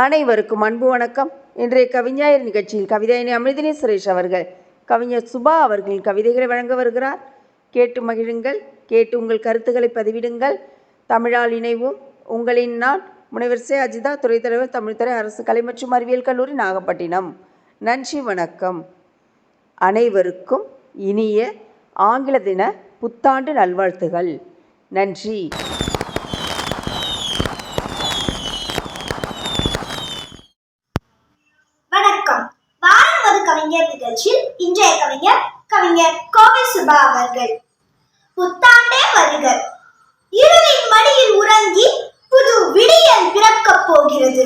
அனைவருக்கும் அன்பு வணக்கம். இன்றைய கவிஞாயர் நிகழ்ச்சியில் கவிதையினை அமிர்தினி சுரேஷ் அவர்கள் கவிஞர் சுபா அவர்களின் கவிதைகளை வழங்க வருகிறார். கேட்டு மகிழுங்கள் கேட்டு உங்கள் கருத்துக்களை பதிவிடுங்கள். தமிழால் இணைவோம். உங்களின் நான் முனைவர் சே. அஜிதா துறைத்தலைவர் தமிழ்துறை அரசு கலை மற்றும் அறிவியல் கல்லூரி நாகப்பட்டினம். நன்றி வணக்கம். அனைவருக்கும் இனிய ஆங்கில தின புத்தாண்டு நல்வாழ்த்துகள். நன்றி வணக்கம் வாரம் ஒரு கவிஞர் நிகழ்ச்சியில் இன்றைய கவிஞர் கவிஞர் கோவை சுபா அவர்கள். புத்தாண்டே வருக. இருளின் மடியில் உறங்கி புது விடியல் பிறக்கப் போகிறது.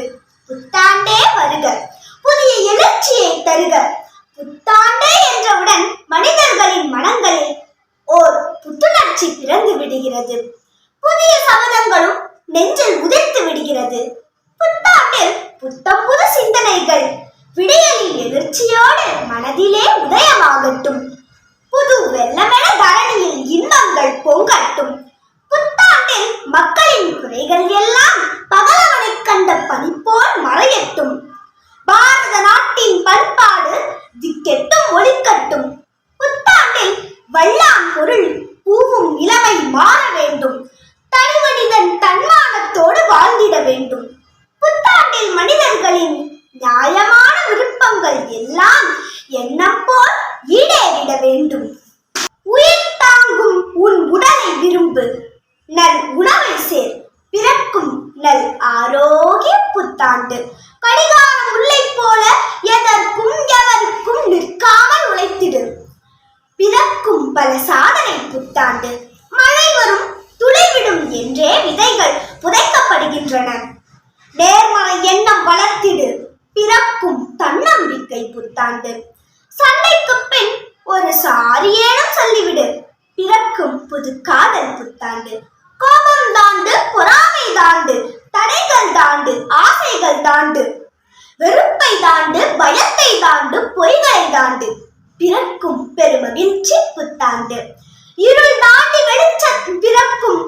புத்தாண்டே வருக. புதிய எழுச்சியை தருக. புத்தாண்டே என்றவுடன் மனிதர்களின் மனங்களில் ஓர் புத்துணர்ச்சி பிறந்து விடுகிறது. புதிய சபதங்களும் நெஞ்சில் உதிர்த்து விடுகிறது. புத்தாண்டில் புத்தம் புது சிந்தனைகள் விடையலின் எதிர்ச்சியோடு மனதிலே உதயமாகட்டும். புது வெள்ளமென தரணியில் இன்பங்கள் பொங்கட்டும். புத்தாண்டில் மக்களின் குறைகள் எல்லாம் பகலவனைக் கண்ட பனிப்போல் மறையட்டும். பாரத நாட்டின் பண்பாடு திக்கெட்டும் ஒளிக்கட்டும் புத்தாண்டில் வல்லான் பொருள் பூவும் இளமை மாற வேண்டும். தனி மனிதன் தன்மானத்தோடு வாழ்ந்திட வேண்டும் புத்தாண்டில் மனிதர்களின் நியாயமான விருப்பங்கள் எல்லாம் எண்ணம் போல் ஈடேறிட வேண்டும். உயிர் தாங்கும் உன் உடலை விரும்பு. நல் உணவை சேர். பிறக்கும் நல் ஆரோக்கிய புத்தாண்டு. கடிகாரம் உள்ளை போல எதற்கும் எவருக்கும் நிற்காமல் உழைத்திடு. பிறக்கும் பல சாதனை புத்தாண்டு. மழை வரும் துளிவிடும் என்றே விதைகள் புதைக்கப்படுகின்றன. நேர்மறை எண்ணம் வளர்த்திடு. பிறக்கும் தன்னம்பிக்கை புத்தாண்டு. சண்டைக்கு பின் ஒரு சாரியேனும் சொல்லிவிடு. பிறக்கும் புது காதல் புத்தாண்டு. கோபம் தாண்டு பொறாமை தாண்டு தடைகள் தாண்டு ஆசைகள் தாண்டு. வெறுப்பை தாண்டு பயத்தை தாண்டு பொய்களை தாண்டு. பிறக்கும் பெருமகிழ்ச்சி புத்தாண்டு. இருள் தாண்டி வெளிச்சம் பிறக்கும்